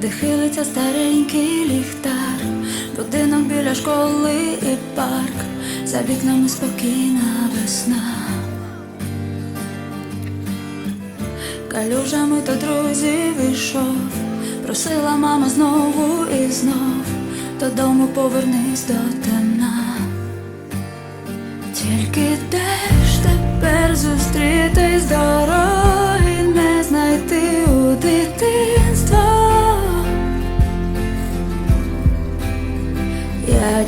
де хилиться старенький ліхтар, будинок біля школи і парк, за вікнами спокійна весна. Калюжами то друзів ішов, просила мама знову і знов, додому повернись до темна. Тільки де ж тепер зустрітись дороги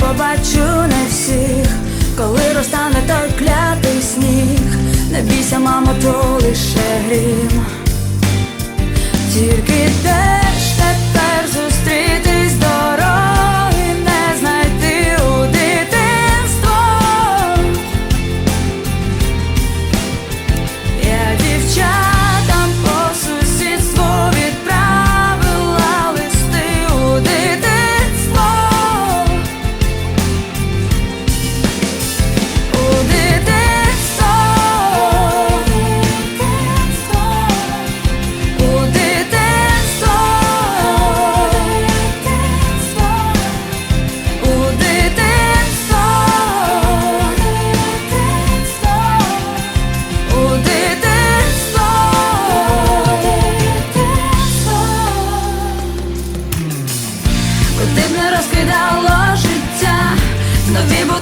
побачу не всіх, коли розтане той клятий сніг. Не бійся, мамо, то лише грім.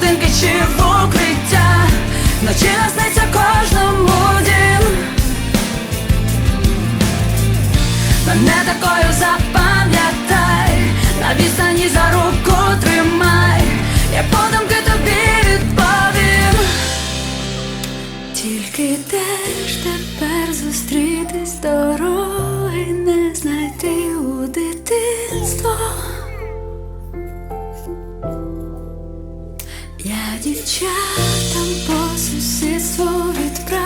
Будинки чи в укриття, вночі насниться кожному дім. Мене такою запам'ятай, на відстані за руку тримай, я подумки тобі відповім. Тільки де ж тепер зустрітись дороги дівчатам по сусідству відправила